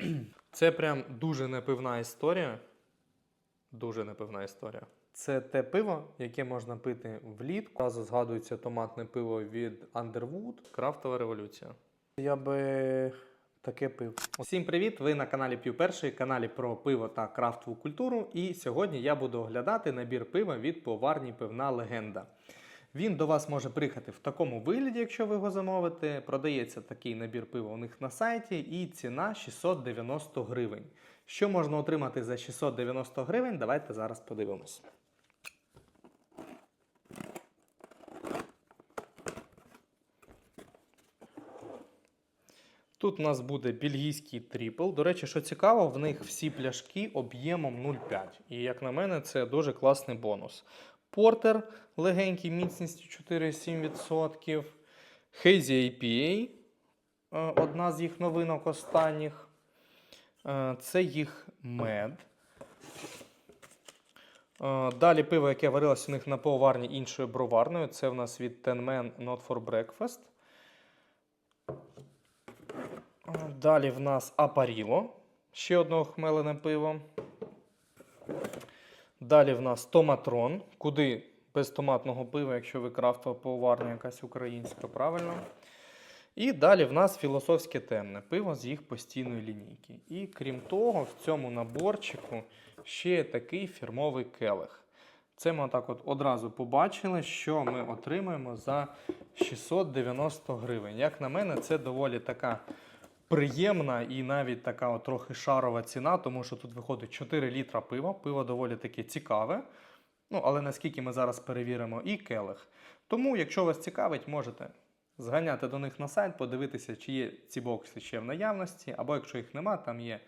Це прям дуже непивна історія. Дуже непивна історія. Це те пиво, яке можна пити влітку. Разу згадується томатне пиво від Underwood. Крафтова революція. Я би таке пив. Усім привіт! Ви на каналі П'ю Перший, каналі про пиво та крафтову культуру. І сьогодні я буду оглядати набір пива від поварні пивна легенда. Він до вас може приїхати в такому вигляді, якщо ви його замовите. Продається такий набір пива у них на сайті, і ціна 690 гривень. Що можна отримати за 690 гривень? Давайте зараз подивимось. Тут у нас буде бельгійський трипл. До речі, що цікаво, в них всі пляшки об'ємом 0,5. І як на мене, це дуже класний бонус. Портер легенький, міцністю 4,7%. Hazy IPA, е, одна з їх новинок останніх. Е, Це їх мед. Е, Далі пиво, яке варилось у них на поварні іншою броварною. Це в нас від Ten Man Not for Breakfast. Далі в нас Апаріло. Ще одне охмелене пиво. Далі в нас Томатрон. Куди без томатного пива, якщо ви крафтова поварня якась українська, правильно? І далі в нас філософське темне пиво з їх постійної лінійки. І крім того, в цьому наборчику ще є такий фірмовий келих. Це ми так от одразу побачили, що ми отримаємо за 690 гривень. Як на мене, це доволі така приємна і навіть така от трохи шарова ціна, тому що тут виходить 4 літра пива. Пиво доволі таке цікаве. Ну, але наскільки ми зараз перевіримо, і келих. Тому, якщо вас цікавить, можете зганяти до них на сайт, подивитися, чи є ці бокси ще в наявності, або якщо їх нема, там є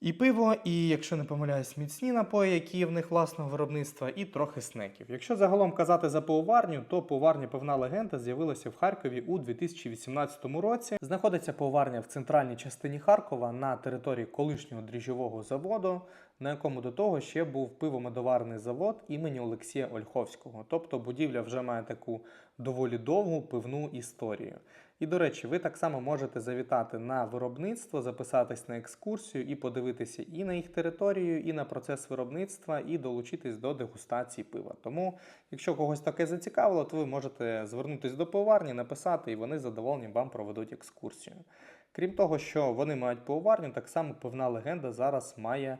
і пиво, і, якщо не помиляюсь, міцні напої, які в них власного виробництва, і трохи снеків. Якщо загалом казати за пивоварню, то пивоварня пивна легенда з'явилася в Харкові у 2018 році. Знаходиться пивоварня в центральній частині Харкова на території колишнього дріжджового заводу, на якому до того ще був пивомедоварний завод імені Олексія Ольховського. Тобто будівля вже має таку доволі довгу пивну історію. І, до речі, ви так само можете завітати на виробництво, записатись на екскурсію і подивитися і на їх територію, і на процес виробництва, і долучитись до дегустації пива. Тому, якщо когось таке зацікавило, то ви можете звернутися до пивоварні, написати, і вони з задоволенням вам проведуть екскурсію. Крім того, що вони мають пивоварню, так само пивна легенда зараз має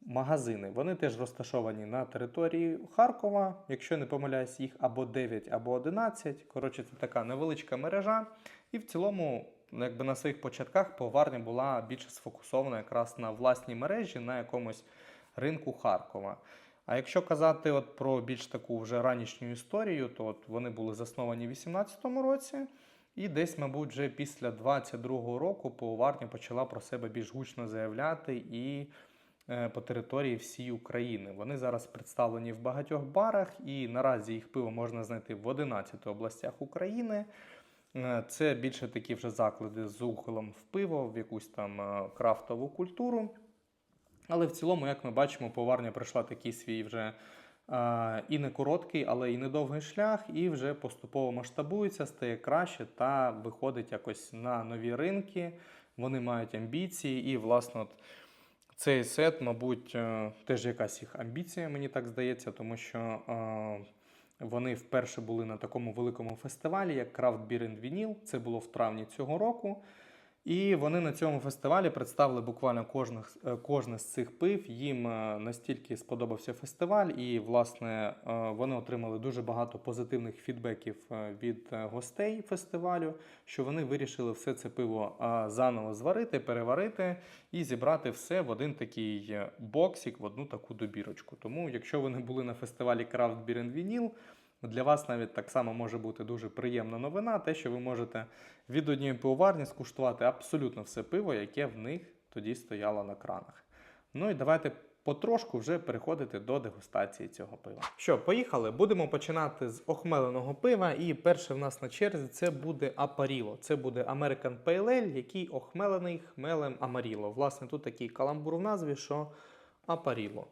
магазини. Вони теж розташовані на території Харкова. Якщо не помиляюсь, їх або 9, або 11. Коротше, це така невеличка мережа. І в цілому, якби на своїх початках поварня була більше сфокусована якраз на власній мережі, на якомусь ринку Харкова. А якщо казати от про більш таку вже ранішню історію, то от вони були засновані в 18-му році. І десь, мабуть, вже після 22-го року поварня почала про себе більш гучно заявляти і по території всієї України. Вони зараз представлені в багатьох барах, і наразі їх пиво можна знайти в 11 областях України. Е, Це більше такі вже заклади з ухилом в пиво, в якусь там е, крафтову культуру. Але в цілому, як ми бачимо, поварня пройшла такий свій вже е, і не короткий, але і не довгий шлях, і вже поступово масштабується, стає краще та виходить якось на нові ринки. Вони мають амбіції, і, власне, от цей сет, мабуть, е, теж якась їх амбіція, мені так здається, тому що е, вони вперше були на такому великому фестивалі, як Craft Beer and Vinyl. Це було в травні цього року. І вони на цьому фестивалі представили буквально кожних, е, кожне з цих пив. Їм е, настільки сподобався фестиваль, і власне е, вони отримали дуже багато позитивних фідбеків від гостей фестивалю, що вони вирішили все це пиво заново зварити, переварити і зібрати все в один такий боксик, в одну таку добірочку. Тому, якщо ви не були на фестивалі Craft Beer and Vinyl, для вас навіть так само може бути дуже приємна новина, те, що ви можете від однієї пивоварні скуштувати абсолютно все пиво, яке в них тоді стояло на кранах. Ну і давайте потрошку вже переходити до дегустації цього пива. Що, поїхали? Будемо починати з охмеленого пива. І перше в нас на черзі це буде Апаріло. Це буде American Pale Ale, який охмелений хмелем Амаріло. Власне, тут такий каламбур в назві, що Апаріло.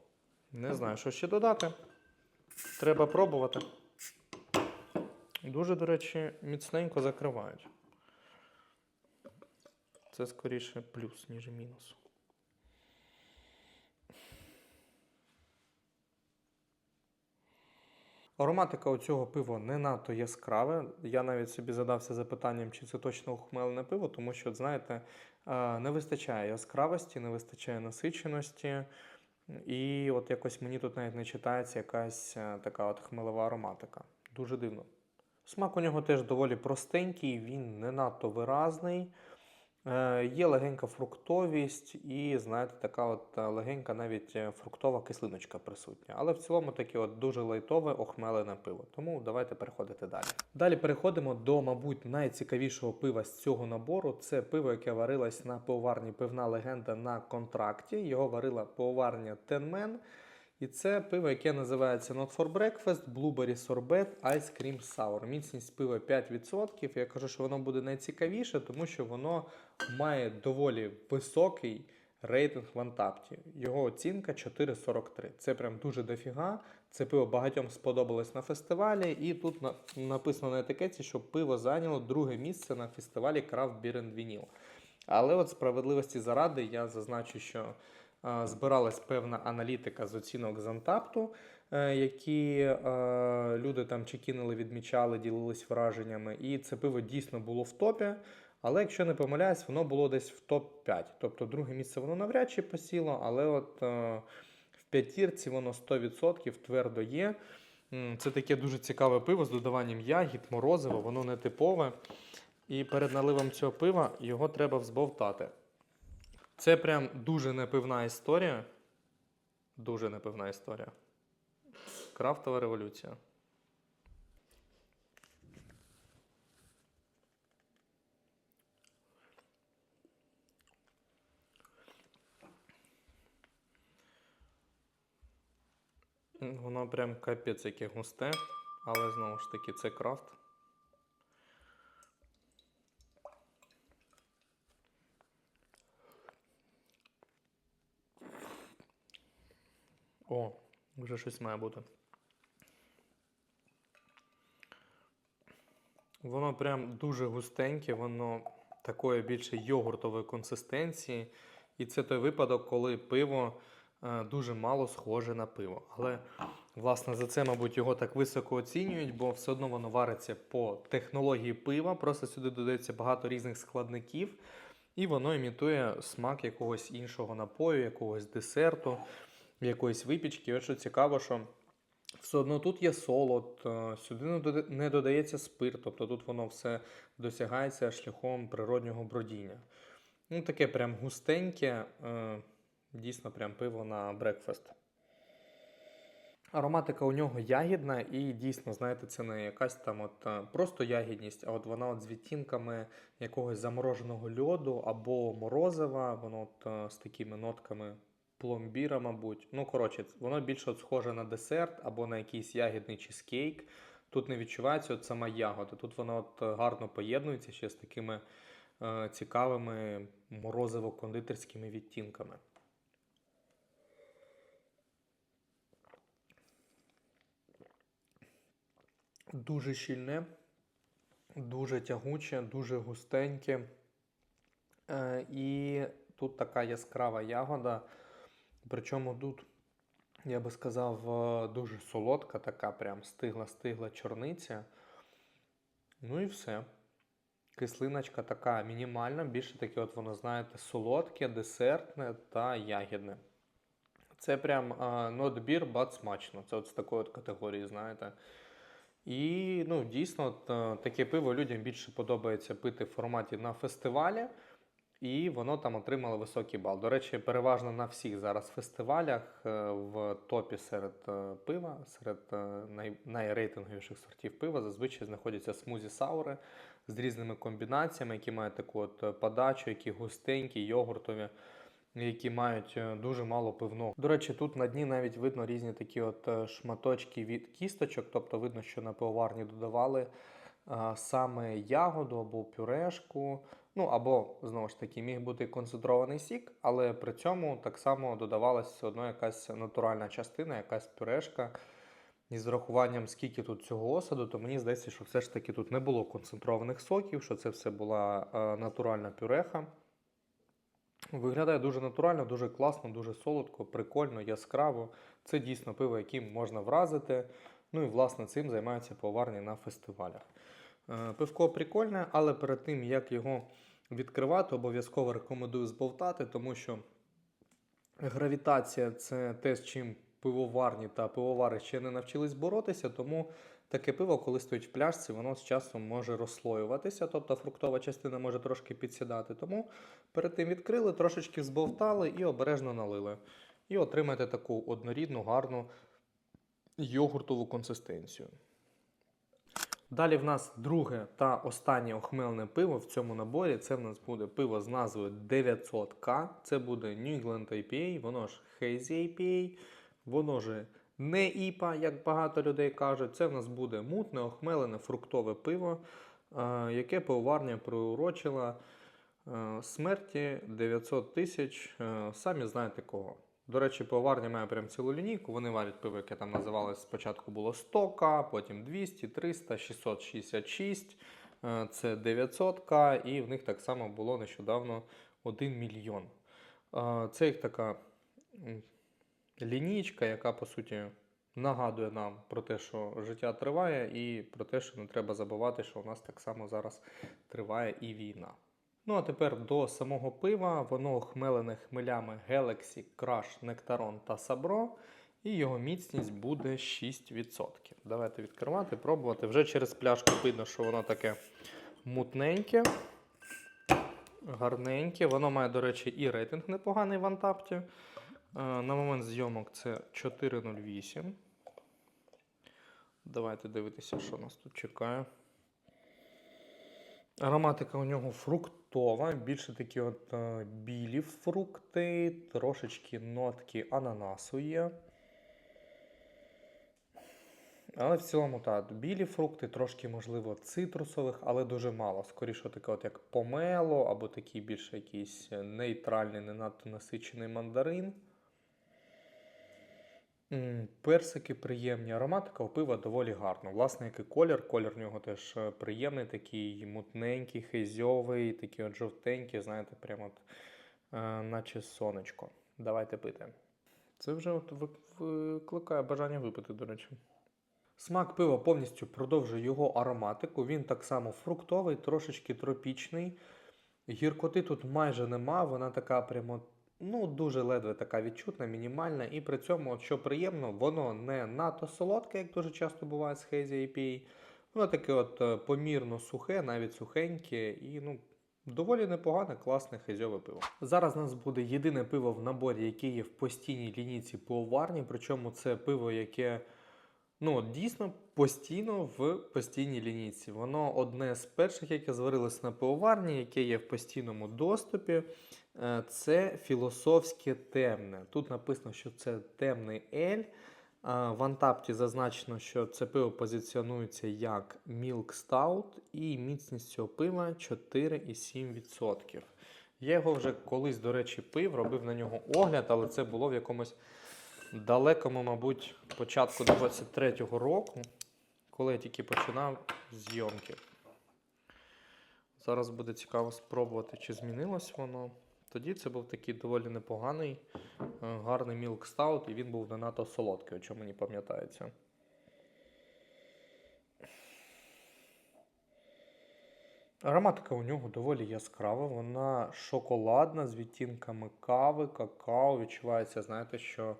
Не знаю, що ще додати. Треба пробувати. Дуже, до речі, міцненько закривають. Це скоріше плюс, ніж мінус. Ароматика у цього пива не надто яскраве. Я навіть собі задався запитанням, чи це точно ухмелене пиво, тому що, знаєте, е, не вистачає яскравості, не вистачає насиченості. І от якось мені тут навіть не читається якась е, така от хмелева ароматика. Дуже дивно. Смак у нього теж доволі простенький, він не надто виразний. Е, Є легенька фруктовість і, знаєте, така от е, легенька навіть е, фруктова кислиночка присутня. Але в цілому таке от дуже лайтове охмелене пиво. Тому давайте переходити далі. Далі переходимо до, мабуть, найцікавішого пива з цього набору. Це пиво, яке варилось на пивоварні пивна легенда на контракті. Його варила пивоварня Tenman. І це пиво, яке називається Not for Breakfast, Blueberry Sorbet Ice Cream Sour. Міцність пива 5%. Я кажу, що воно буде найцікавіше, тому що воно має доволі високий рейтинг в Антапті. Його оцінка 4,43. Це прям дуже дофіга. Це пиво багатьом сподобалось на фестивалі, і тут на- написано на етикеті, що пиво зайняло друге місце на фестивалі Craft Beer and Vinyl. Але от справедливості заради я зазначу, що збиралась певна аналітика з оцінок з Антапту, е, які е, люди там чекінили, відмічали, ділились враженнями. І це пиво дійсно було в топі. Але якщо не помиляюсь, воно було десь в топ-5. Тобто друге місце воно навряд чи посіло, але от е, в п'ятірці воно 100% твердо є. Це таке дуже цікаве пиво з додаванням ягід, морозива, воно не типове. І перед наливом цього пива його треба взбовтати. Це прям дуже непивна історія. Дуже непивна історія. Крафтова революція. Воно прям капець яке густе, але знову ж таки це крафт. О, вже щось має бути. Воно прям дуже густеньке, воно такої більше йогуртової консистенції. І це той випадок, коли пиво е, дуже мало схоже на пиво. Але, власне, за це, мабуть, його так високо оцінюють, бо все одно воно вариться по технології пива. Просто сюди додається багато різних складників, і воно імітує смак якогось іншого напою, якогось десерту, якоїсь випічки. От що цікаво, що все одно тут є солод, е, сюди не додається спирт, тобто тут воно все досягається шляхом природнього бродіння. Ну, таке прям густеньке, е, дійсно прям пиво на брекфаст. Ароматика у нього ягідна, і дійсно, знаєте, це не якась там от е, просто ягідність, а от вона от з відтінками якогось замороженого льоду або морозива, воно от з такими нотками пломбіра, мабуть. Ну, коротше, воно більше от схоже на десерт або на якийсь ягідний чизкейк. Тут не відчувається от сама ягода. Тут воно от е, гарно поєднується ще з такими е, цікавими морозиво-кондитерськими відтінками. Дуже щільне, дуже тягуче, дуже густеньке. Е, і тут така яскрава ягода. Причому тут, я би сказав, е, дуже солодка, така прям стигла-стигла чорниця. Ну і все. Кислиночка така мінімальна, більше таке, от воно, знаєте, солодке, десертне та ягідне. Це прям not beer, but смачно. Це от з такої от категорії, знаєте. І ну, дійсно, от, е, таке пиво людям більше подобається пити в форматі на фестивалі, і воно там отримало високий бал. До речі, переважно на всіх зараз фестивалях е, в топі серед е, пива, серед е, най, найрейтинговіших сортів пива зазвичай знаходяться смузі саури з різними комбінаціями, які мають таку от подачу, які густенькі, йогуртові. Які мають дуже мало пивного. До речі, тут на дні навіть видно різні такі от шматочки від кісточок, тобто видно, що на пивоварні додавали саме ягоду або пюрешку. Ну або знову ж таки міг бути концентрований сік, але при цьому так само додавалася все одно якась натуральна частина, якась пюрешка. І з врахуванням, скільки тут цього осаду, то мені здається, що все ж таки тут не було концентрованих соків, що це все була е, натуральна пюреха. Виглядає дуже натурально, дуже класно, дуже солодко, прикольно, яскраво. Це дійсно пиво, яким можна вразити. Ну і власне цим займаються поварні на фестивалях. Е, Пивко прикольне, але перед тим як його відкривати, обов'язково рекомендую збовтати, тому що гравітація це те, з чим пивоварні та пивовари ще не навчились боротися, тому таке пиво, коли стоїть в пляшці, воно з часом може розслоюватися, тобто фруктова частина може трошки підсідати. Тому перед тим відкрили, трошечки збовтали і обережно налили. І отримаєте таку однорідну, гарну йогуртову консистенцію. Далі в нас друге та останнє охмелене пиво в цьому наборі. Це в нас буде пиво з назвою 900К. Це буде New England IPA, воно ж Hazy IPA, воно ж не ІПА, як багато людей кажуть. Це в нас буде мутне, охмелене фруктове пиво, е, яке пивоварня приурочила е, смерті 900 тисяч. е, Самі знаєте кого. До речі, пивоварня має прям цілу лінійку. Вони варять пиво, яке там називалось спочатку було 100к, потім 200, 300, 666, е, це 900к, і в них так само було нещодавно 1 мільйон. Е, Це їх така лінійка, яка по суті нагадує нам про те, що життя триває, і про те, що не треба забувати, що у нас так само зараз триває і війна. Ну а тепер до самого пива. Воно хмелене хмелями Galaxy, Crush, Nectaron та Sabro. І його міцність буде 6%. Давайте відкривати, пробувати. Вже через пляшку видно, що воно таке мутненьке, гарненьке. Воно має, до речі, і рейтинг непоганий в Антапті. Е, На момент зйомок це 4,08. Давайте дивитися, що нас тут чекає. Ароматика у нього фруктова, більше такі от е, білі фрукти, трошечки нотки ананасу є. Але в цілому так, білі фрукти, трошки, можливо, цитрусових, але дуже мало. Скоріше, таке, от як помело, або такий більше якийсь нейтральний, не надто насичений мандарин. Персики приємні, ароматика у пива доволі гарна. Власне, як і колір. Колір в нього теж е, приємний, такий мутненький, хизьовий, такий от жовтенький, знаєте, прямо от, е, наче сонечко. Давайте пити. Це вже от викликає бажання випити, до речі. Смак пива повністю продовжує його ароматику. Він так само фруктовий, трошечки тропічний. Гіркоти тут майже нема, вона така прямо ну, дуже ледве така відчутна, мінімальна. І при цьому, що приємно, воно не надто солодке, як дуже часто буває з Hazy IPA. Воно таке от е, помірно сухе, навіть сухеньке, і ну, доволі непогане, класне хезьове пиво. Зараз у нас буде єдине пиво в наборі, яке є в постійній лінійці пивоварні, причому це пиво, яке ну, дійсно постійно в постійній лінійці. Воно одне з перших, яке зварилось на пивоварні, яке є в постійному доступі. Е, Це філософське темне. Тут написано, що це темний ель. В Антапті зазначено, що це пиво позиціонується як Milk Stout, і міцність цього пива 4,7%. Я його вже колись, до речі, пив, робив на нього огляд, але це було в якомусь далекому, мабуть, початку 23-го року, коли я тільки починав зйомки. Зараз буде цікаво спробувати, чи змінилось воно. Тоді це був такий доволі непоганий, е, гарний мілк стаут, і він був не надто солодкий, о чому мені пам'ятається. Ароматика у нього доволі яскрава, вона шоколадна з відтінками кави, какао. Відчувається, знаєте, що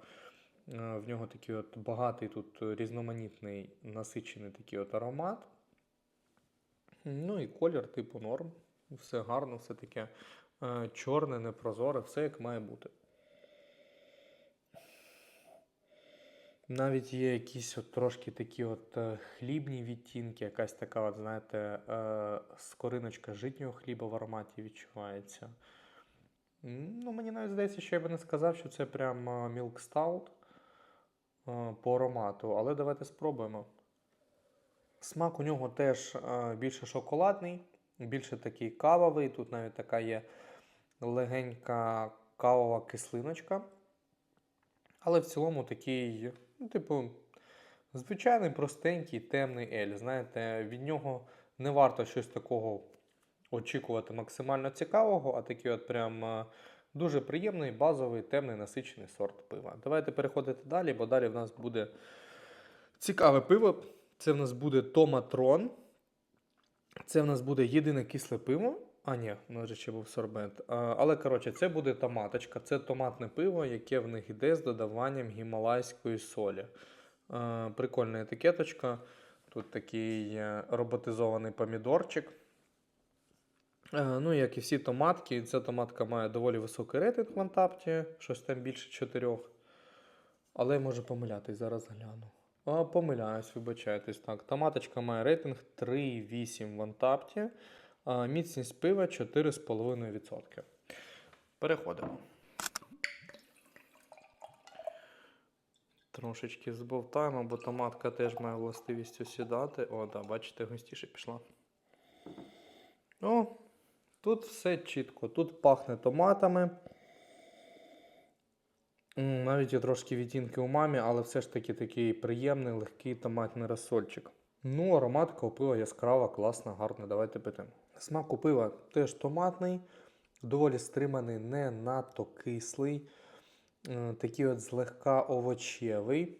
е, в нього такий от багатий тут різноманітний насичений такий от аромат. Ну і колір, типу, норм. Все гарно, все таке чорне, непрозоре, все як має бути. Навіть є якісь от трошки такі от е, хлібні відтінки, якась така, от, знаєте, е, скориночка житнього хліба в ароматі відчувається. Ну, мені навіть здається, що я би не сказав, що це прям е, Milk Stout е, по аромату, але давайте спробуємо. Смак у нього теж е, більше шоколадний, більше такий кавовий. Тут навіть така є легенька кавова кислиночка. Але в цілому такий, ну, типу, звичайний простенький темний ель. Знаєте, від нього не варто щось такого очікувати максимально цікавого, а такий от прям е, Дуже приємний, базовий, темний, насичений сорт пива. Давайте переходити далі, бо далі в нас буде цікаве пиво. Це в нас буде Томатрон. Це в нас буде єдине кисле пиво. А, ні, у нас ще був сорбент. А, але коротше, це буде томаточка. Це томатне пиво, яке в них йде з додаванням гімалайської солі. А, прикольна етикеточка. Тут такий е, роботизований помідорчик. Е, Ну, як і всі томатки, ця томатка має доволі високий рейтинг в Антапті, щось там більше 4. Але я можу помилятись, зараз гляну. А, помиляюсь, вибачайтесь. Так, томаточка має рейтинг 3,8 в Антапті, а міцність пива 4,5%. Переходимо. Трошечки збовтаємо, бо томатка теж має властивість осідати. О, да, бачите, густіше пішла. О, тут все чітко. Тут пахне томатами. Навіть є трошки відтінки у мамі, але все ж таки такий приємний, легкий томатний розсольчик. Ну, ароматика у пива яскрава, класна, гарна. Давайте пити. Смак у пива теж томатний, доволі стриманий, не надто кислий. Е, Такий от злегка овочевий.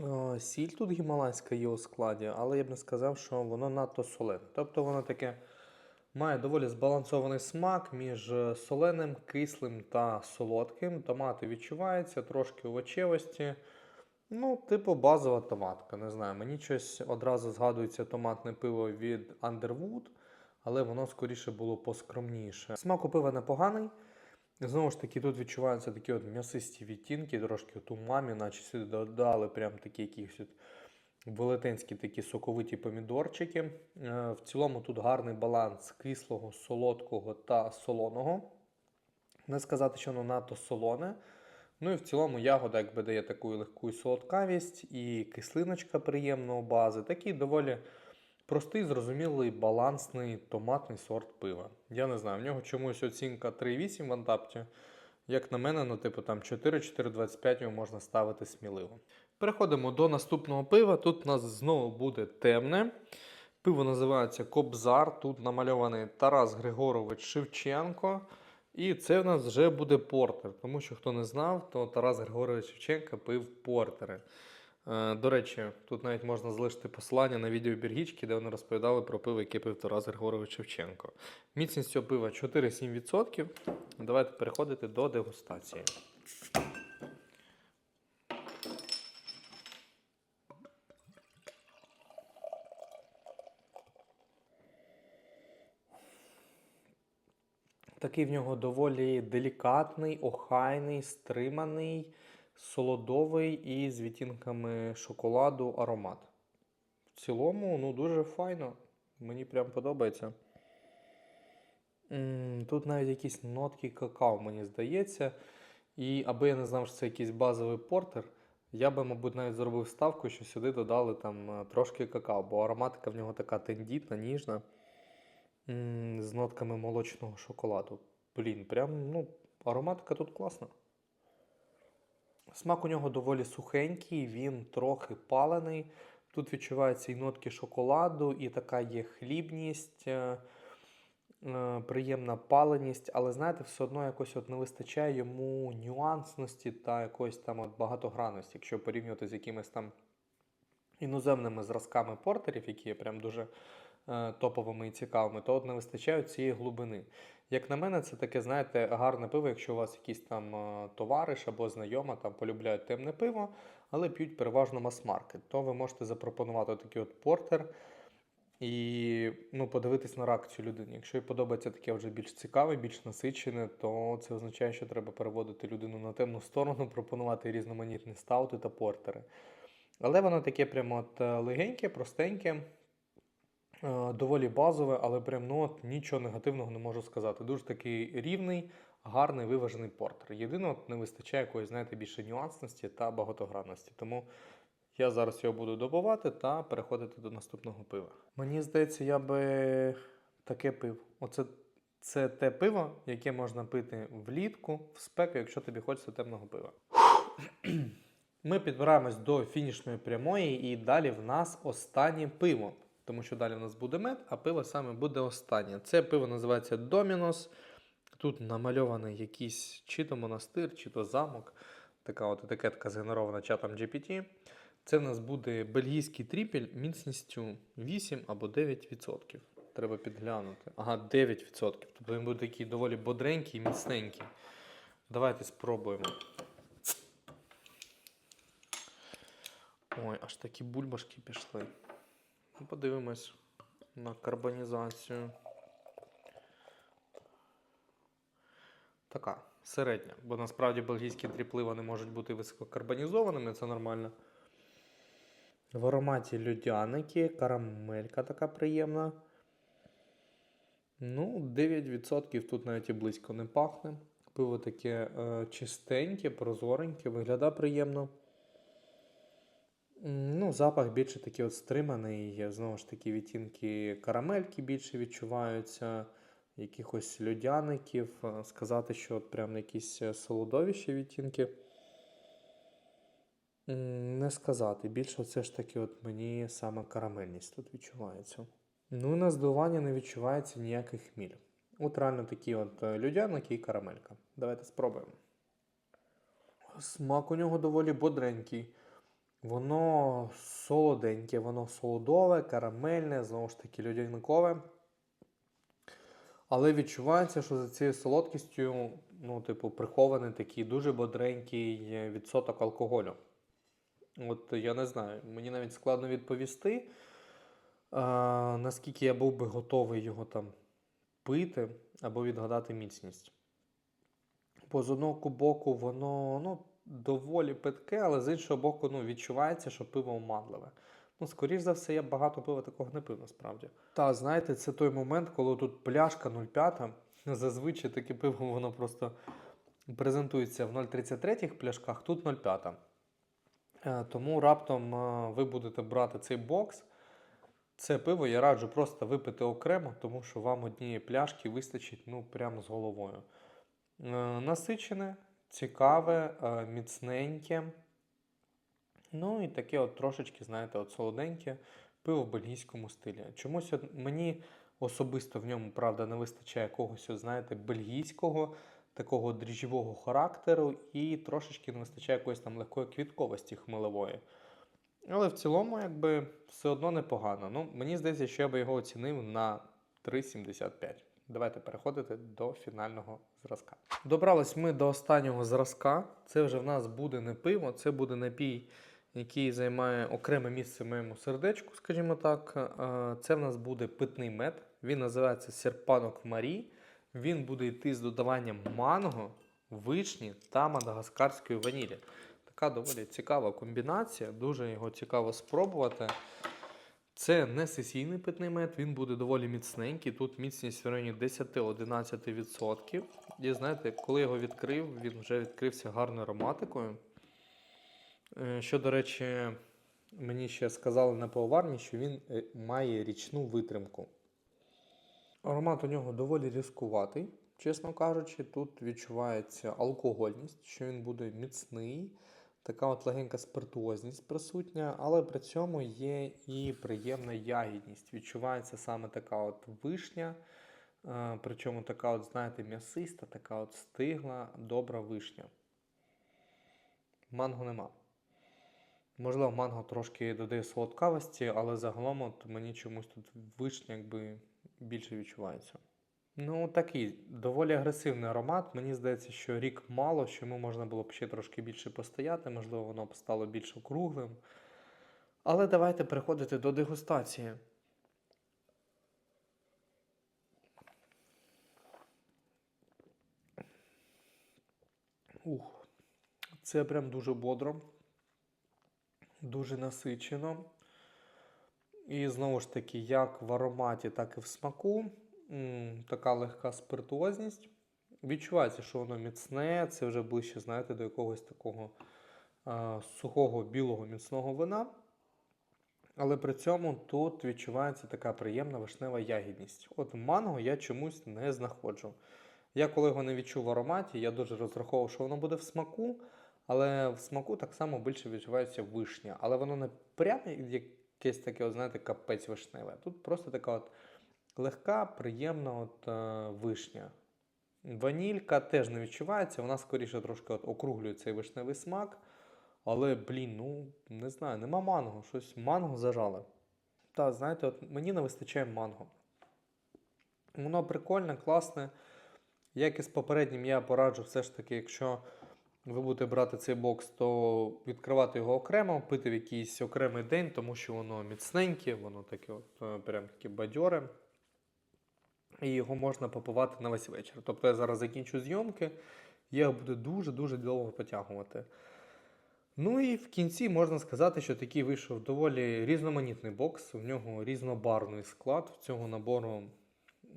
Е, Сіль тут гімалайська є у складі, але я б не сказав, що воно надто солене. Тобто воно таке має доволі збалансований смак між е, соленим, кислим та солодким. Томати відчуваються, трошки овочевості. Ну, типу базова томатка. Не знаю, мені щось одразу згадується томатне пиво від Underwood, але воно скоріше було поскромніше. Смак у пива непоганий. Знову ж таки, тут відчуваються такі от м'ясисті відтінки, трошки от умамі, наче сюди додали прям такі якісь велетенські такі соковиті помідорчики. Е, В цілому тут гарний баланс кислого, солодкого та солоного. Не сказати, що воно надто солоне. Ну і в цілому ягода якби дає таку легку солодкавість і кислиночка приємного бази. Такий доволі простий, зрозумілий, балансний томатний сорт пива. Я не знаю, в нього чомусь оцінка 3,8 в антапті. Як на мене, ну, типу там 4-4,25 його можна ставити сміливо. Переходимо до наступного пива. Тут у нас знову буде темне. Пиво називається Кобзар. Тут намальований Тарас Григорович Шевченко. І це в нас вже буде портер. Тому що хто не знав, то Тарас Григорович Шевченка пив портери. Е, До речі, тут навіть можна залишити посилання на відео Біргічки, де вони розповідали про пиво, яке пив Тарас Григорович Шевченко. Міцність цього пива 4-7%. Давайте переходити до дегустації. Такий в нього доволі делікатний, охайний, стриманий, солодовий і з відтінками шоколаду аромат. В цілому, ну, дуже файно. Мені прям подобається. Тут навіть якісь нотки какао, мені здається. І аби я не знав, що це якийсь базовий портер, я би, мабуть, навіть зробив ставку, що сюди додали там е, трошки какао, бо ароматика в нього така тендітна, ніжна. З нотками молочного шоколаду. Блін, прям, ну, ароматика тут класна. Смак у нього доволі сухенький, він трохи палений. Тут відчуваються і нотки шоколаду, і така є хлібність, е, е, приємна паленість, але знаєте, все одно якось от не вистачає йому нюансності та якоїсь там от багатогранності, якщо порівнювати з якимись там іноземними зразками портерів, які є прям дуже топовими і цікавими, то от не вистачає цієї глибини. Як на мене, це таке, знаєте, гарне пиво, якщо у вас якийсь там е, товариш або знайома там полюбляють темне пиво, але п'ють переважно мас-маркет, то ви можете запропонувати такий от портер і ну, подивитись на реакцію людини. Якщо їй подобається таке вже більш цікаве, більш насичене, то це означає, що треба переводити людину на темну сторону, пропонувати різноманітні стаути та портери. Але воно таке прямо от е, легеньке, простеньке, е, доволі базове, але прям ну, от, нічого негативного не можу сказати. Дуже такий рівний, гарний, виважений портер. Єдине, от не вистачає якоїсь, знаєте, більше нюансності та багатогранності. Тому я зараз його буду добувати та переходити до наступного пива. Мені здається, я би таке пив. Оце це те пиво, яке можна пити влітку, в спеку, якщо тобі хочеться темного пива. Ми підбираємось до фінішної прямої, і далі в нас останнє пиво. Тому що далі в нас буде мед, а пиво саме буде останнє. Це пиво називається Домінос. Тут намальований якийсь чи то монастир, чи то замок. Така от етикетка згенерована чатом GPT. Це в нас буде бельгійський тріпель міцністю 8 або 9%. Треба підглянути. Ага, 9%. Тобто він буде такий доволі бодренький і міцненький. Давайте спробуємо. Ой, аж такі бульбашки пішли. Ну, подивимось на карбонізацію. Така, середня. Бо насправді бельгійські тріпли вони можуть бути висококарбонізованими, це нормально. В ароматі льодяники, карамелька така приємна. Ну, 9% тут навіть і близько не пахне. Пиво таке е, чистеньке, прозореньке, виглядає приємно. Запах більше такий от стриманий. Знову ж таки, відтінки карамельки більше відчуваються, якихось льодяників. Е, Сказати, що от прям якісь е, солодовіші відтінки. Не сказати. Більше все ж таки, от мені саме карамельність тут відчувається. Ну, і на здивування не відчувається ніяких хміль. От реально такі от е, людяники і карамелька. Давайте спробуємо. Смак у нього доволі бодренький. Воно солоденьке, воно солодове, карамельне, знову ж таки, людяникове. Але відчувається, що за цією солодкістю, ну, типу, прихований такий дуже бодренький відсоток алкоголю. От я не знаю, мені навіть складно відповісти, а, наскільки я був би готовий його там пити або відгадати міцність. Бо з одного боку, воно ну, доволі питке, але з іншого боку, ну, відчувається, що пиво оманливе. Ну, скоріш за все, я багато пива такого не пив насправді. Та, знаєте, це той момент, коли тут пляшка 0,5, зазвичай таке пиво, воно просто презентується в 0,33 пляшках, тут 0,5. Е, Тому раптом е, ви будете брати цей бокс. Це пиво я раджу просто випити окремо, тому що вам однієї пляшки вистачить ну, прямо з головою. Е, Насичене, цікаве, е, міцненьке. Ну і таке от трошечки, знаєте, от солоденьке пиво в бельгійському стилі. Чомусь от мені особисто в ньому, правда, не вистачає якогось, от, знаєте, бельгійського, такого дріжджового характеру, і трошечки не вистачає якоїсь там легкої квітковості хмелевої. Але в цілому, якби все одно непогано. Ну, мені здається, що я би його оцінив на 3,75. Давайте переходити до фінального зразка. Добрались ми до останнього зразка. Це вже в нас буде не пиво, це буде напій, який займає окреме місце в моєму сердечку, скажімо так. Е, Це в нас буде питний мед. Він називається Серпанок Марі. Він буде йти з додаванням манго, вишні та мадагаскарської ванілі. Така доволі цікава комбінація, дуже його цікаво спробувати. Це не сесійний питний мед, він буде доволі міцненький. Тут міцність в районі 10-11%. І знаєте, коли його відкрив, він вже відкрився гарною ароматикою. Е, Що, до речі, мені ще сказали на пивоварні, що він е, має річну витримку. Аромат у нього доволі різкуватий, чесно кажучи. Тут відчувається алкогольність, що він буде міцний, така от легенька спиртуозність присутня, але при цьому є і приємна ягідність. Відчувається саме така от вишня, е, причому така, от, знаєте, м'ясиста, така от стигла, добра вишня. Манго нема. Можливо, манго трошки додає солодкавості, але загалом от мені чомусь тут вишня якби більше відчувається. Ну, такий доволі агресивний аромат. Мені здається, що рік мало, що йому можна було б ще трошки більше постояти, можливо, воно б стало більш округлим. Але давайте переходити до дегустації. Ух, це прям дуже бодро, дуже насичено. І знову ж таки, як в ароматі, так і в смаку. Така легка спиртуозність. Відчувається, що воно міцне, це вже ближче, знаєте, до якогось такого а, сухого білого міцного вина. Але при цьому тут відчувається така приємна вишнева ягідність. От манго я чомусь не знаходжу. Я коли його не відчув в ароматі, я дуже розраховував, що воно буде в смаку, але в смаку так само більше відчувається вишня. Але воно не прямо якесь таке, от, знаєте, капець вишневе. Тут просто така от легка, приємна от, е, вишня. Ванілька теж не відчувається, вона скоріше трошки от округлює цей вишневий смак. Але, блін, ну не знаю, нема манго. Щось манго зажали. Та, знаєте, от мені не вистачає манго. Воно прикольне, класне. Як і з попереднім, я пораджу все ж таки, якщо ви будете брати цей бокс, то відкривати його окремо, пити в якийсь окремий день, тому що воно міцненьке, воно таке от, е, прям таке бадьоре. І його можна попивати на весь вечір. Тобто я зараз закінчу зйомки, я його буду дуже-дуже довго потягувати. Ну і в кінці можна сказати, що такий вийшов доволі різноманітний бокс. У нього різнобарвний склад. В цього набору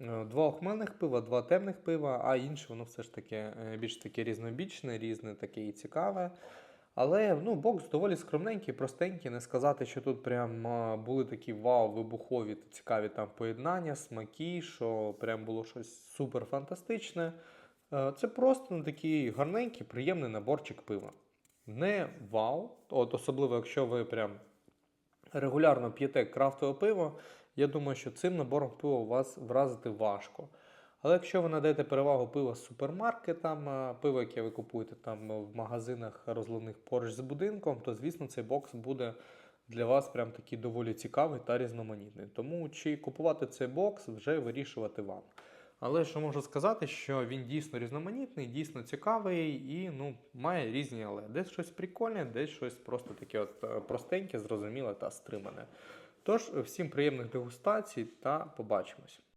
е, два охмельних пива, два темних пива, а інше воно все ж таки е, більш таке різнобічне, різне таке і цікаве. Але ну, бокс доволі скромненький, простенький. Не сказати, що тут прям були такі вау, вибухові та цікаві там поєднання, смаки, що прям було щось супер фантастичне. Е, Це просто ну, такий гарненький, приємний наборчик пива. Не вау, от особливо якщо ви прям регулярно п'єте крафтове пиво, я думаю, що цим набором пива вас вразити важко. Але якщо ви надаєте перевагу пива з супермаркетам, пиво, яке ви купуєте там в магазинах розливних поруч з будинком, то звісно цей бокс буде для вас прям такий доволі цікавий та різноманітний. Тому чи купувати цей бокс вже вирішувати вам. Але що можу сказати, що він дійсно різноманітний, дійсно цікавий і ну, має різні але. Десь щось прикольне, десь щось просто таке от е, простеньке, зрозуміле та стримане. Тож, всім приємних дегустацій та побачимось.